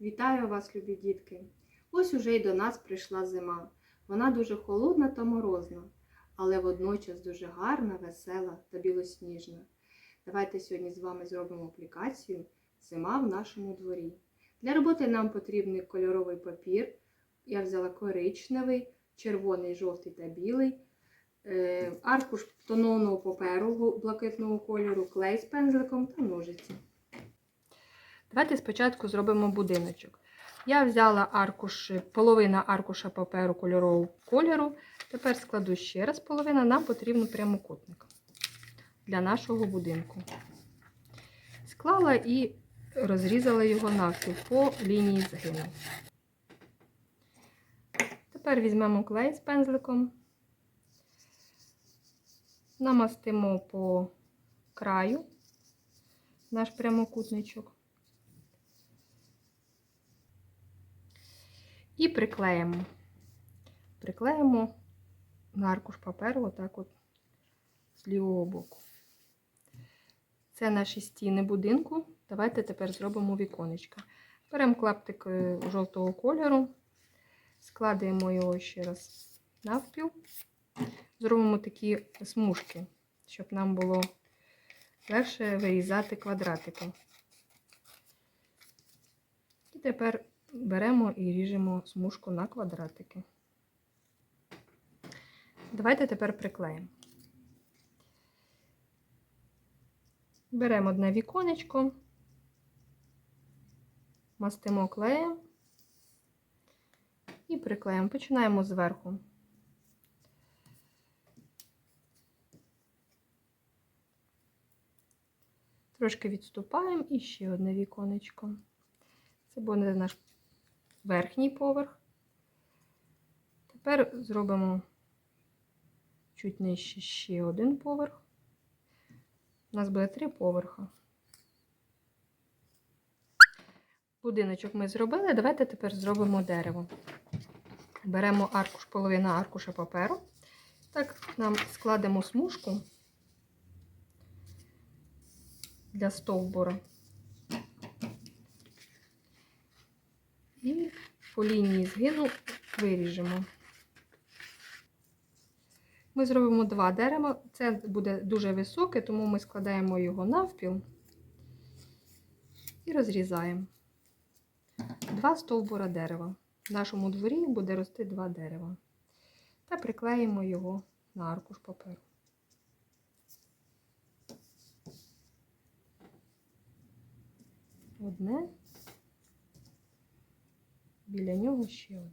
Вітаю вас, любі дітки! Ось уже й до нас прийшла зима. Вона дуже холодна та морозна, але водночас дуже гарна, весела та білосніжна. Давайте сьогодні з вами зробимо аплікацію Зима в нашому дворі. Для роботи нам потрібний кольоровий папір. Я взяла коричневий, червоний, жовтий та білий, е, аркуш тонованого паперу блакитного кольору, клей з пензликом та ножиці. Давайте спочатку зробимо будиночок. Я взяла аркуш, половина аркуша паперу кольорового кольору. Тепер складу ще раз половина, нам потрібен прямокутник для нашого будинку. Склала і розрізала його навпіл по лінії згину. Тепер візьмемо клей з пензликом, намастимо по краю наш прямокутничок. І приклеїмо. Приклеїмо на аркуш паперу отак от з лівого боку. Це наші стіни будинку. Давайте тепер зробимо віконечка. Беремо клаптик е, жовтого кольору, складаємо його ще раз навпіл, зробимо такі смужки, щоб нам було легше вирізати квадратики. І тепер беремо і ріжемо смужку на квадратики. Давайте тепер приклеїмо. Беремо одне віконечко, мастимо клеєм і приклеїмо. Починаємо зверху. Трошки відступаємо і ще одне віконечко. Це буде наш верхній поверх. Тепер зробимо чуть нижче ще один поверх. У нас буде три поверха. Будиночок ми зробили. Давайте тепер зробимо дерево. Беремо аркуш, половина аркуша паперу. Так, нам складемо смужку для стовбура. І по лінії згину виріжемо. Ми зробимо два дерева. Це буде дуже високе, тому ми складаємо його навпіл і розрізаємо. Два стовбура дерева. В нашому дворі буде рости два дерева. Та приклеїмо його на аркуш паперу. Одне, біля нього ще одне.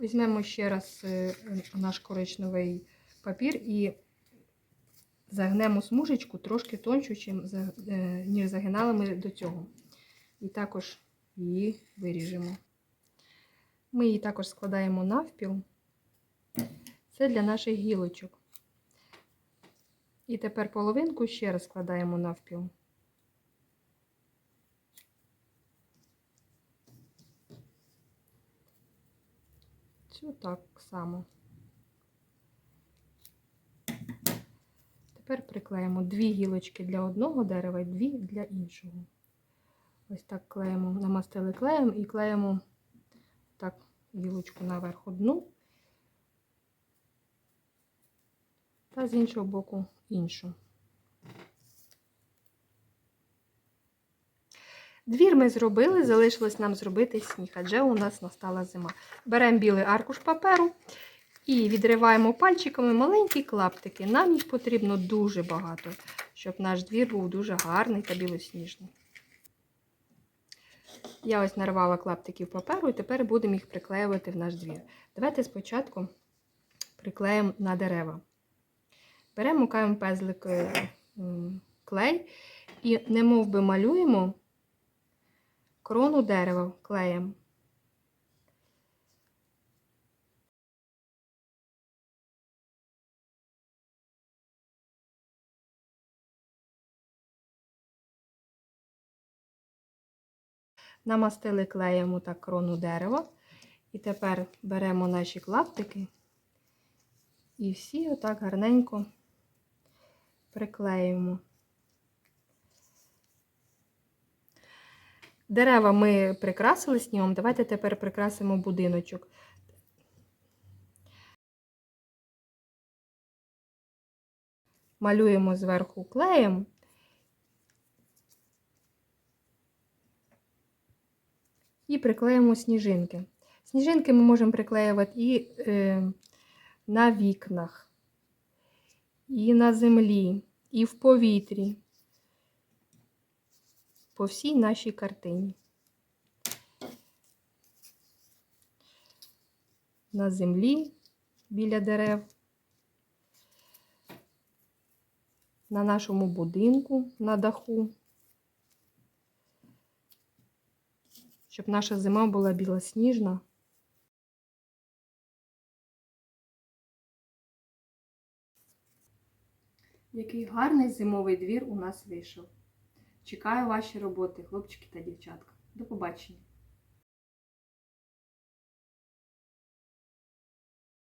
Візьмемо ще раз е, наш коричневий папір і загнемо смужечку трошки тоншу, е, ніж загинали ми до цього. І також її виріжемо. Ми її також складаємо навпіл. Це для наших гілочок. І тепер половинку ще раз складаємо навпіл. Цю так само. Тепер приклеїмо дві гілочки для одного дерева і дві для іншого. Ось так клеїмо, намастили клеєм і клеїмо так гілочку наверх одну, та з іншого боку іншу. Двір ми зробили, залишилось нам зробити сніг, адже у нас настала зима. Беремо білий аркуш паперу і відриваємо пальчиками маленькі клаптики. Нам їх потрібно дуже багато, щоб наш двір був дуже гарний та білосніжний. Я ось нарвала клаптиків паперу і тепер будемо їх приклеювати в наш двір. Давайте спочатку приклеїмо на дерева. Беремо мукаємо пезлик е, клей і немов би малюємо крону дерева клеєм. Намастили клеєм так крону дерева. І тепер беремо наші клаптики І всі отак гарненько приклеїмо. Дерева ми прикрасили снігом, давайте тепер прикрасимо будиночок. Малюємо зверху клеєм. І приклеїмо сніжинки. Сніжинки ми можемо приклеювати і е, на вікнах, і на землі, і в повітрі, по всій нашій картині. На землі біля дерев, на нашому будинку на даху, щоб наша зима була білосніжна. Який гарний зимовий двір у нас вийшов. Чекаю ваші роботи, хлопчики та дівчатка. До побачення!